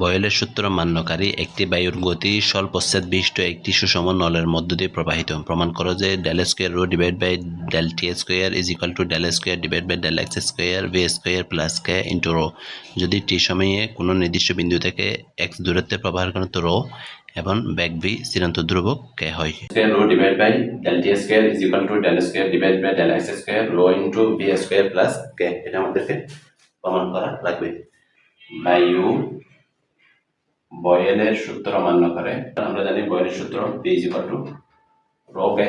বয়েলের সূত্র মান্যকারী একটি বায়ুর গতি স্বল্পচ্ছেদ বিশিষ্ট একটি সুষম নলের মধ্য দিয়ে প্রবাহিত। প্রমাণ করো যে del square rho divide by del t square is equal to del square divide by del x square v square plus k into rho যদি টি সময়ে কোনো নির্দিষ্ট বিন্দু থেকে এক্স দূরত্বে প্রবাহের ঘনত্ব রো এবং ব্যাক ভি চিরন্ত ধ্রুবক কে হয়। square rho divided by del t square is equal to del square divided by del x square rho into b square plus k এটা আমাদেরকে প্রমাণ করা লাগবে। বায়ু বয়েলের সূত্র মান্য করে। আমরা জানি বয়েলের সূত্র পিজি বটু রোবে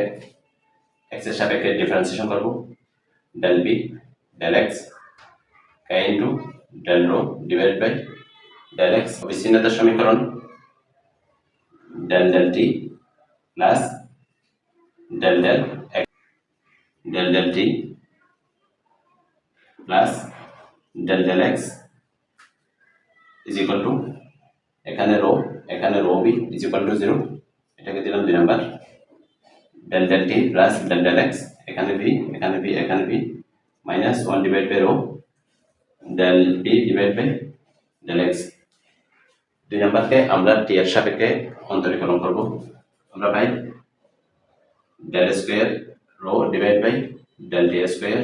এক্সের সাপেক্ষে ডিফারেন্সিয়েশন করব। ডেল বি ডেল এক্স কাইন to del rho divide by del x বিচ্ছিন্নতার সমীকরণ del del t plus del del x del del t plus del del x is equal to এখানে রো এখানে rho b equal to zero এটাকে দিলাম দুই number. Del del t plus del del x, এখানে B এখানে B এখানে b minus one divide by rho del b divide by del x দুই নাম্বারকে আমরা টি এর সাপেক্ষে অন্তরীকরণ করব। আমরা পাই del square rho divide by del t square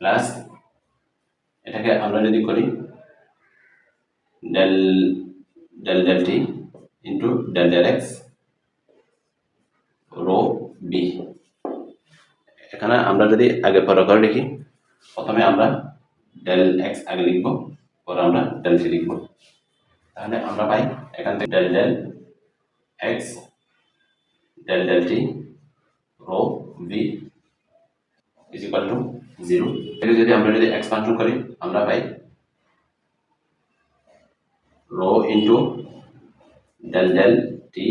plus এটাকে আমরা যদি করি del del del t into del del x rho b এখানে আমরা যদি আগে পরে করে লিখি, প্রথমে আমরা ডেল এক্স আগে লিখব, পরে আমরা ডেল টি লিখব। তাহলে আমরা পাই এখান থেকে del del x del del t rho v is equal to zero যদি আমরা যদি এক্সপানশন করি, আমরা পাই rho into del del t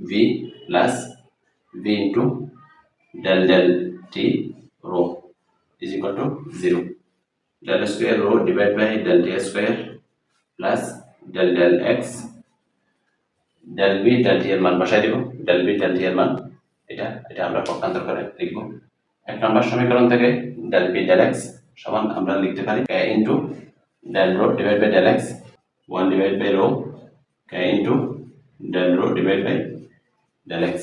v plus v into del del t rho is equal to zero del square rho divided by del t square plus del del x del b del t এর মান বসাই দিব del b del t এর মান এটা এটা আমরা পক্ষান্তর করে লিখব এক নম্বর সমীকরণ থেকে del b del x সমান আমরা লিখতে পারি k into del rho divided by del x 1 divided by rho k into del rho divided by del x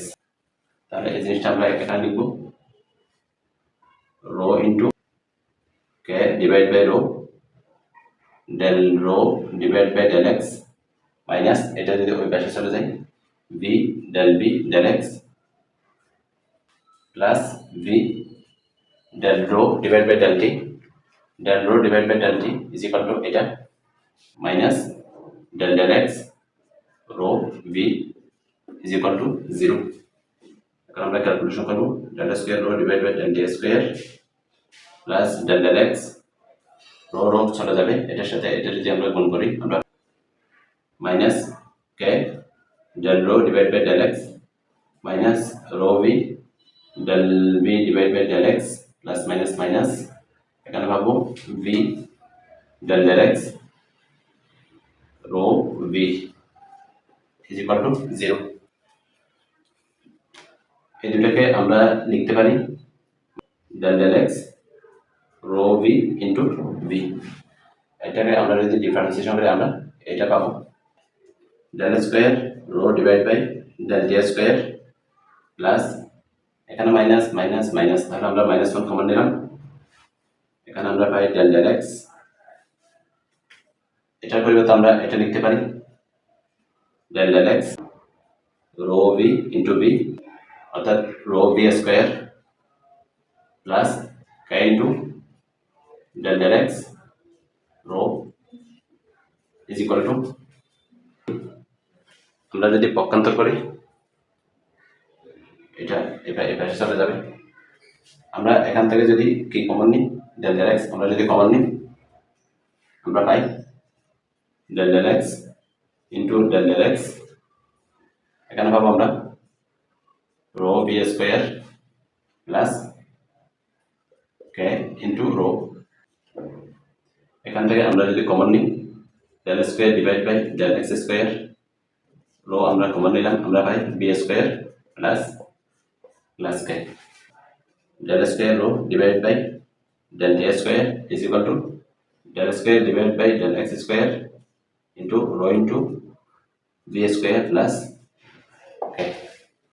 তাহলে এই জিনিসটা আমরা এখানে লিখব rho into k divided by rho del rho divided by del x minus এটা যদি ওই পাশে চলে যায় v del b del x plus v del rho divided by del t del rho divided by del t is equal to এটা minus del del x rho v is equal to 0 এখন আমরা calculation করব, del square rho divided by del t square plus del del x rho rho চলে যাবে, এটার সাথে এটা যদি আমরা গুণ করি, আমরা minus k del rho divide by del x minus rho v del v divide by del x plus minus minus এখানে পাবো v del del x v is equal to zero এই দুটাকে আমরা লিখতে পারি del del x rho v into v এটাকে আমরা যদি ডিফারেন্সিয়েশন করি আমরা এটা পাবো del square rho divide by del t square plus এখানে মাইনাস মাইনাস মাইনাস তাহলে আমরা মাইনাস ওয়ান কমন নিলাম। এখানে আমরা পাই ডেল ডেল এক্স এটার পরিবর্তে আমরা এটা লিখতে পারি del del x rho v into v অর্থাৎ rho v square plus k into del x rho is equal to, আমরা যদি পক্ষান্তর করি, এটা এটা এটা হিসাবে যাবে। আমরা এখান থেকে যদি কি কমন নিই del del x আমরা যদি কমন নিই, আমরা পাই del x into del x এখানে পাবো আমরা rho b square plus k into rho এখান থেকে আমরা যদি কমন নিই del square divide by del x square rho আমরা কমন নিলাম, আমরা পাই b square plus plus k del square rho divide by del t square is equal to del square divided by del x square into rho into v square plus